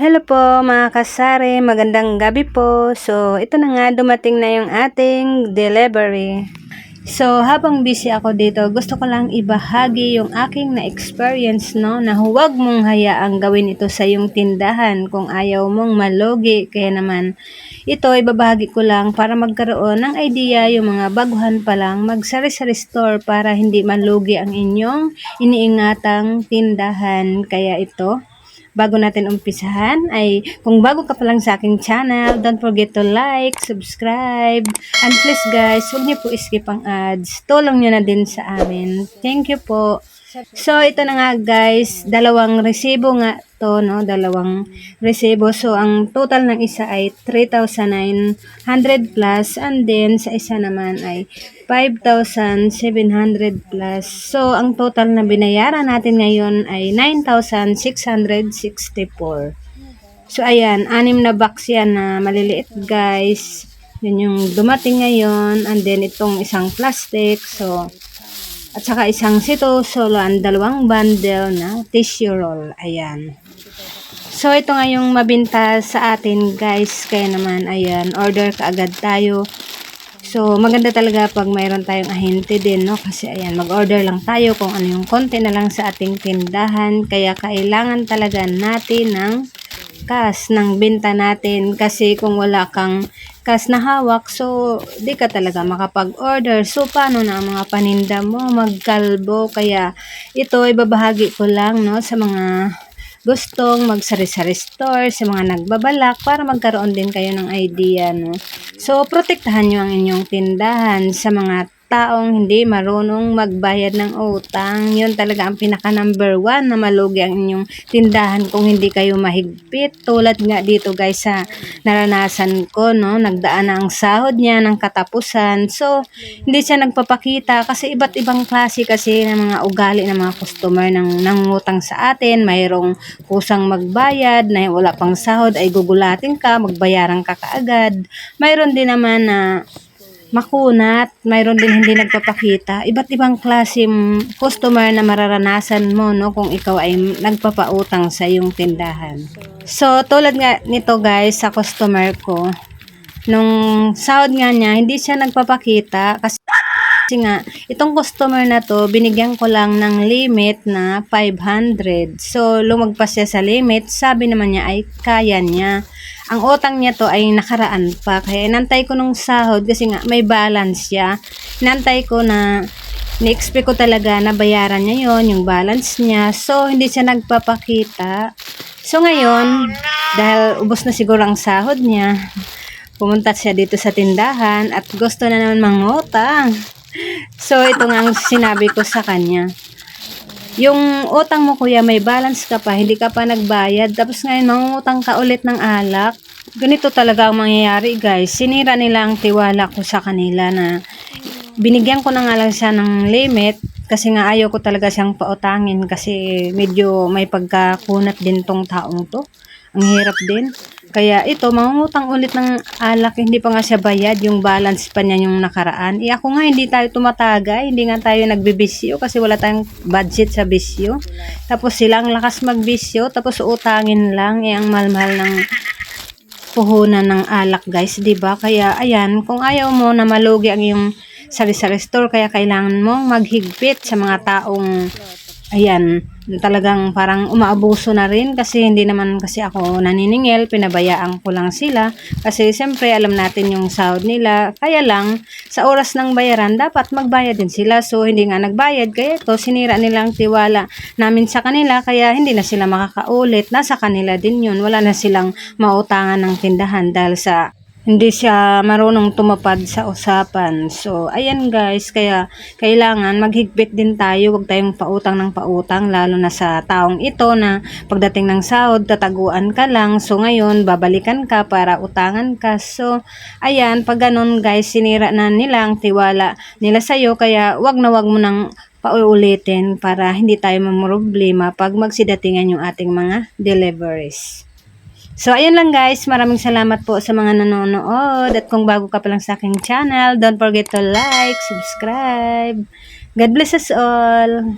Hello po mga kasari, magandang gabi po. So, ito na nga, dumating na yung ating delivery. So, habang busy ako dito, gusto ko lang ibahagi yung aking na-experience, no, na huwag mong hayaang gawin ito sa yung tindahan kung ayaw mong malugi. Kaya naman, ito ibabahagi ko lang para magkaroon ng idea yung mga baguhan pa lang mag-sari-sari store para hindi malugi ang inyong iniingatang tindahan. Kaya ito, bago natin umpisahan ay kung bago ka pa lang sa aking channel, don't forget to like, subscribe, and please guys, huwag niyo po skip ang ads. Tulong niyo na din sa amin. Thank you po. So, ito na nga guys, dalawang resibo nga to, no? Dalawang resibo. So, ang total ng isa ay 3,900 plus and then sa isa naman ay 5,700 plus. So, ang total na binayaran natin ngayon ay 9,664. So, ayan, anim na box yan na maliliit guys. Yun yung dumating ngayon. And then, itong isang plastic. So, at saka isang sito solo ang dalawang bundle na tissue roll. Ayan. So, ito nga yung mabinta sa atin, guys. Kaya naman, ayan, order ka agad tayo. So, maganda talaga pag mayroon tayong ahente din, no? Kasi, ayan, mag-order lang tayo kung ano yung konti na lang sa ating tindahan. Kaya, kailangan talaga natin ng cash ng benta natin. Kasi, kung wala kang cash na hawak, so, di ka talaga makapag-order. So, paano na ang mga paninda mo? Magkalbo. Kaya, ito, ibabahagi ko lang, no? Sa mga gustong magsari-sari store, sa mga nagbabalak para magkaroon din kayo ng idea, no? So, protektahan nyo ang inyong tindahan sa mga taong hindi marunong magbayad ng utang. Yun talaga ang pinaka number one na malugi ang inyong tindahan kung hindi kayo mahigpit. Tulad nga dito guys sa naranasan ko, no? Nagdaan na ang sahod niya ng katapusan. So, hindi siya nagpapakita kasi iba't ibang klase kasi ng mga ugali ng mga customer ng nangutang sa atin. Mayroong kusang magbayad na wala pang sahod ay gugulatin ka, magbayaran ka kaagad. Mayroon din naman na makunat, mayroon din hindi nagpapakita. Iba't ibang klase customer na mararanasan mo no kung ikaw ay nagpapautang sa iyong tindahan. So, tulad nga nito guys sa customer ko, nung sahod nga niya, hindi siya nagpapakita kasi kasi nga, itong customer na to, binigyan ko lang ng limit na 500. So, lumagpas siya sa limit. Sabi naman niya ay kaya niya. Ang utang niya to ay nakaraan pa. Kaya inantay ko nung sahod kasi nga may balance siya. Inantay ko na ni-expect ko talaga na bayaran niya yon yung balance niya. So, hindi siya nagpapakita. So, ngayon, dahil ubos na siguro ang sahod niya, pumunta siya dito sa tindahan at gusto na naman mangutang. So, ito nga ang sinabi ko sa kanya. Yung utang mo kuya, may balance ka pa, hindi ka pa nagbayad, tapos ngayon mangutang ka ulit ng alak. Ganito talaga ang mangyayari guys. Sinira nila ang tiwala ko sa kanila na binigyan ko na nga lang siya ng limit kasi nga ayaw ko talaga siyang pautangin kasi medyo may pagkakunat din tong taong to. Ang hirap din. Kaya ito, mangungutang ulit ng alak, hindi pa nga siya bayad, yung balance pa niya yung nakaraan. Eh ako nga, hindi tayo tumatagay, hindi nga tayo nagbibisyo kasi wala tayong budget sa bisyo. Tapos silang lakas magbisyo, tapos utangin lang, eh ang mahal-mahal ng puhunan ng alak guys, 'di ba? Kaya ayan, kung ayaw mo na malugi ang yung sari-sari store, kaya kailangan mong maghigpit sa mga taong ayan, talagang parang umaabuso na rin kasi hindi naman kasi ako naniningil, pinabayaan ko lang sila. Kasi siyempre alam natin yung sahod nila, kaya lang sa oras ng bayaran dapat magbayad din sila. So hindi nga nagbayad kaya ito sinira nilang tiwala namin sa kanila kaya hindi na sila makakaulit, nasa kanila din yun, wala na silang mautangan ng tindahan dahil sa hindi siya marunong tumapad sa usapan. So, ayan guys, kaya kailangan maghigpit din tayo, huwag tayong pautang ng pautang, lalo na sa taong ito na pagdating ng sahod, tataguan ka lang. So, ngayon, babalikan ka para utangan ka. So, ayan, pag ganun guys, sinira na nila ang tiwala nila sa'yo, kaya wag na wag mo nang pauulitin para hindi tayo mamroblema pag magsidatingan yung ating mga deliveries. So, ayun lang guys. Maraming salamat po sa mga nanonood. At kung bago ka pa lang sa aking channel, don't forget to like, subscribe. God bless us all.